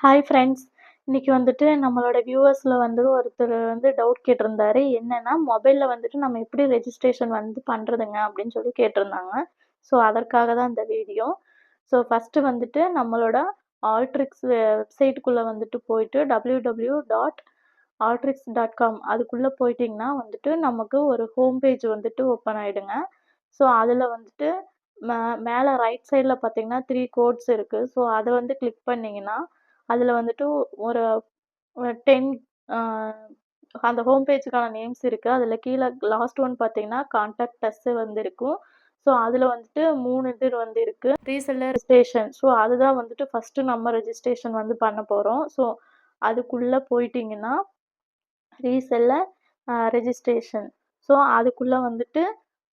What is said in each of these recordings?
Hi friends இன்றைக்கி வந்துட்டு நம்மளோட வியூவர்ஸில் வந்து ஒருத்தர் வந்து டவுட் கேட்டிருந்தாரு. என்னென்னா மொபைலில் வந்துட்டு நம்ம எப்படி ரெஜிஸ்ட்ரேஷன் வந்து பண்ணுறதுங்க அப்படின்னு சொல்லி கேட்டிருந்தாங்க. ஸோ அதற்காக தான் இந்த வீடியோ ஸோ ஃபஸ்ட்டு வந்துட்டு நம்மளோட ஆல்ட்ரிக்ஸ் வெப்சைட்டுக்குள்ளே வந்துட்டு போயிட்டு W W dot Aldrix dot com அதுக்குள்ளே போயிட்டிங்கன்னா வந்துட்டு நமக்கு ஒரு ஹோம் பேஜ் வந்துட்டு ஓப்பன் ஆகிடுங்க ஸோ அதில் வந்துட்டு மே மேலே ரைட் சைடில் பார்த்தீங்கன்னா த்ரீ கோட்ஸ் இருக்குது ஸோ அதை வந்து கிளிக் பண்ணிங்கன்னா அதில் வந்துட்டு ஒரு டென் அந்த ஹோம் பேஜுக்கான நேம்ஸ் இருக்குது அதில் கீழே லாஸ்ட் ஒன் பார்த்தீங்கன்னா கான்டாக்ட் டஸ்ஸு வந்து இருக்கும் ஸோ அதில் வந்துட்டு மூணு இது வந்து இருக்குது ரீசெல்லர் ரெஜிஸ்ட்ரேஷன் ஸோ அதுதான் வந்துட்டு ஃபஸ்ட்டு நம்ம ரெஜிஸ்ட்ரேஷன் வந்து பண்ண போகிறோம் ஸோ அதுக்குள்ளே போயிட்டிங்கன்னா ரீசெல்லர் ரெஜிஸ்ட்ரேஷன் ஸோ அதுக்குள்ளே வந்துட்டு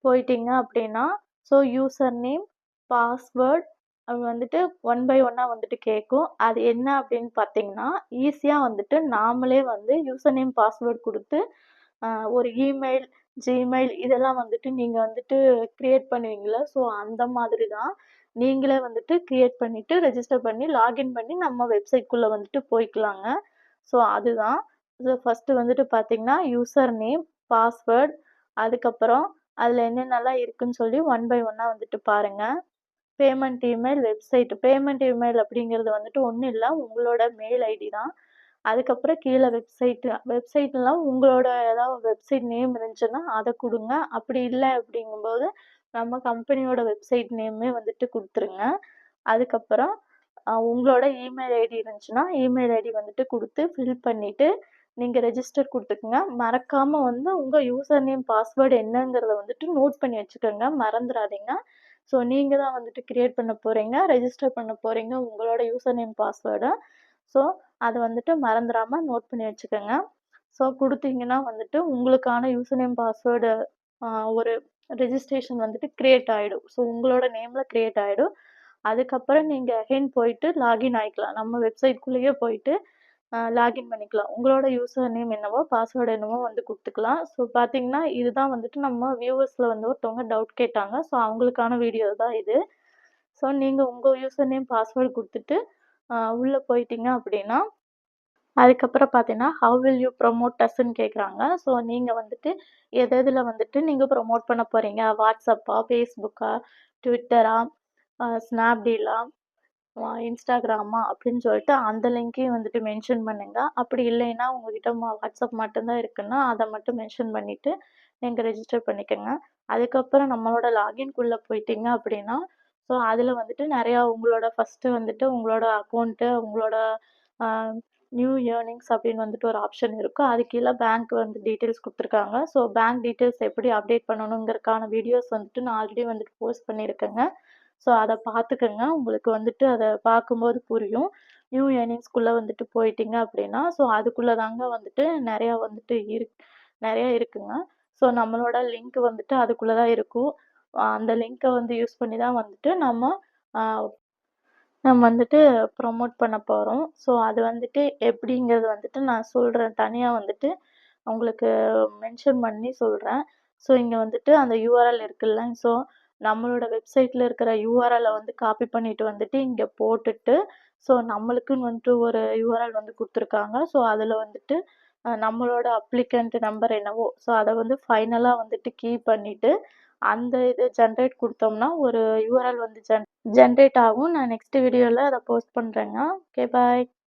போயிட்டீங்க அப்படின்னா ஸோ யூசர் நேம் பாஸ்வேர்ட் அது வந்துட்டு ஒன் பை ஒன்னாக வந்துட்டு கேட்கும் அது என்ன அப்படின்னு பார்த்தீங்கன்னா ஈஸியாக வந்துட்டு நாமளே வந்து யூசர் நேம் பாஸ்வேர்ட் கொடுத்து ஒரு இமெயில் ஜிமெயில் இதெல்லாம் வந்துட்டு நீங்கள் வந்துட்டு க்ரியேட் பண்ணுவீங்களா ஸோ அந்த மாதிரி தான் நீங்களே வந்துட்டு க்ரியேட் பண்ணிவிட்டு ரெஜிஸ்டர் பண்ணி லாகின் பண்ணி நம்ம வெப்சைட்குள்ளே வந்துட்டு போய்க்கலாங்க. ஸோ அதுதான். ஸோ ஃபஸ்ட்டு வந்துட்டு பார்த்தீங்கன்னா யூசர் நேம் பாஸ்வேர்ட் அதுக்கப்புறம் அதில் என்னென்னலாம் இருக்குன்னு சொல்லி ஒன் பை ஒன்னாக வந்துட்டு பாருங்கள் payment email website payment email அப்படிங்கிறது வந்துட்டு ஒன்றும் இல்லை. உங்களோட மெயில் ஐடி தான். அதுக்கப்புறம் கீழே வெப்சைட்டு. வெப்சைட்லாம் உங்களோட ஏதாவது வெப்சைட் நேம் இருந்துச்சுன்னா அதை கொடுங்க. அப்படி இல்லை அப்படிங்கும்போது நம்ம கம்பெனியோட வெப்சைட் நேமே வந்துட்டு கொடுத்துருங்க. அதுக்கப்புறம் உங்களோட இமெயில் ஐடி இருந்துச்சுன்னா இமெயில் ஐடி வந்துட்டு கொடுத்து ஃபில் பண்ணிவிட்டு நீங்கள் ரெஜிஸ்டர் கொடுத்துக்குங்க. மறக்காமல் வந்து உங்கள் யூசர் நேம் பாஸ்வேர்டு என்னங்கிறத வந்துட்டு நோட் பண்ணி வச்சுக்கோங்க. மறந்துடாதீங்க. ஸோ நீங்கள் தான் வந்துட்டு க்ரியேட் பண்ண போகிறீங்க ரெஜிஸ்டர் பண்ண போகிறீங்க உங்களோட யூசர் நேம் பாஸ்வேர்டை ஸோ அதை வந்துட்டு மறந்துடாமல் நோட் பண்ணி வச்சுக்கோங்க. ஸோ கொடுத்தீங்கன்னா வந்துட்டு உங்களுக்கான யூசர் நேம் பாஸ்வேர்டு ஒரு ரெஜிஸ்ட்ரேஷன் வந்துட்டு க்ரியேட் ஆகிடும் ஸோ உங்களோட நேமில் க்ரியேட் ஆகிடும் அதுக்கப்புறம் நீங்கள் அகைன் போயிட்டு லாகின் ஆகிக்கலாம் நம்ம வெப்சைட்குள்ளேயே போயிட்டு லாகின் பண்ணிக்கலாம். உங்களோட யூசர் நேம் என்னவோ பாஸ்வேர்டு என்னவோ வந்து கொடுத்துக்கலாம். ஸோ பார்த்தீங்கன்னா இதுதான் வந்துட்டு நம்ம வியூவர்ஸில் வந்து ஒருத்தவங்க டவுட் கேட்டாங்க. ஸோ அவங்களுக்கான வீடியோ தான் இது. ஸோ நீங்கள் உங்கள் யூசர் நேம் பாஸ்வேர்டு கொடுத்துட்டு உள்ளே போயிட்டீங்க அப்படின்னா அதுக்கப்புறம் பார்த்தீங்கன்னா ஹவ் வில் யூ ப்ரொமோட் டஸ்ன்னு கேட்குறாங்க ஸோ நீங்கள் வந்துட்டு எது எதில் வந்துட்டு நீங்கள் ப்ரொமோட் பண்ண போகிறீங்க வாட்ஸ்அப்பா ஃபேஸ்புக்கா ட்விட்டரா ஸ்னாப்டீலா இன்ஸ்டாகிராமா அப்படின்னு சொல்லிட்டு அந்த லிங்க்கையும் வந்துட்டு மென்ஷன் பண்ணுங்கள் அப்படி இல்லைன்னா உங்ககிட்ட வாட்ஸ்அப் மட்டும்தான் இருக்குன்னா அதை மட்டும் மென்ஷன் பண்ணிவிட்டு நீங்கள் ரெஜிஸ்டர் பண்ணிக்கோங்க. அதுக்கப்புறம் நம்மளோட லாகின்குள்ளே போயிட்டீங்க அப்படின்னா ஸோ அதில் வந்துட்டு நிறையா உங்களோட ஃபஸ்ட்டு வந்துட்டு உங்களோட அக்கௌண்ட்டு உங்களோட நியூ இயர்னிங்ஸ் அப்படின்னு வந்துட்டு ஒரு ஆப்ஷன் இருக்கும் அது கீழே பேங்க் வந்து டீட்டெயில்ஸ் கொடுத்துருக்காங்க. ஸோ பேங்க் டீட்டெயில்ஸ் எப்படி அப்டேட் பண்ணணுங்கிறதுக்கான வீடியோஸ் வந்துட்டு நான் ஆல்ரெடி வந்துட்டு போஸ்ட் பண்ணியிருக்கேங்க. ஸோ அதை பார்த்துக்கங்க உங்களுக்கு வந்துட்டு அதை பார்க்கும்போது புரியும். நியூ ஏர்னிங்ஸ்குள்ளே வந்துட்டு போயிட்டீங்க அப்படின்னா ஸோ அதுக்குள்ளே தாங்க வந்துட்டு நிறையா வந்துட்டு இருக் நிறையா இருக்குங்க. ஸோ நம்மளோட லிங்க் வந்துட்டு அதுக்குள்ளே தான் இருக்கும். அந்த லிங்க்கை வந்து யூஸ் பண்ணி தான் வந்துட்டு நம்ம நம்ம வந்துட்டு ப்ரொமோட் பண்ண போகிறோம் ஸோ அது வந்துட்டு எப்படிங்கிறது வந்துட்டு நான் சொல்கிறேன் தனியாக வந்துட்டு உங்களுக்கு மென்ஷன் பண்ணி சொல்கிறேன் ஸோ இங்கே வந்துட்டு அந்த யூஆர்எல் இருக்குல்ல ஸோ நம்மளோட வெப்சைட்டில் இருக்கிற யூஆர்எல்லை வந்து காப்பி பண்ணிட்டு வந்துட்டு இங்கே போட்டுட்டு ஸோ நம்மளுக்குன்னு வந்துட்டு ஒரு யூஆர்எல் வந்து கொடுத்துருக்காங்க. ஸோ அதில் வந்துட்டு நம்மளோட அப்ளிகண்ட் நம்பர் என்னவோ ஸோ அதை வந்து ஃபைனலாக வந்துட்டு கீ பண்ணிவிட்டு அந்த இது ஜென்ரேட் கொடுத்தோம்னா ஒரு யூஆர்எல் வந்து ஜென் ஜென்ரேட் ஆகும். நான் நெக்ஸ்ட் வீடியோவில் அதை போஸ்ட் பண்ணுறேங்க ஓகே பாய்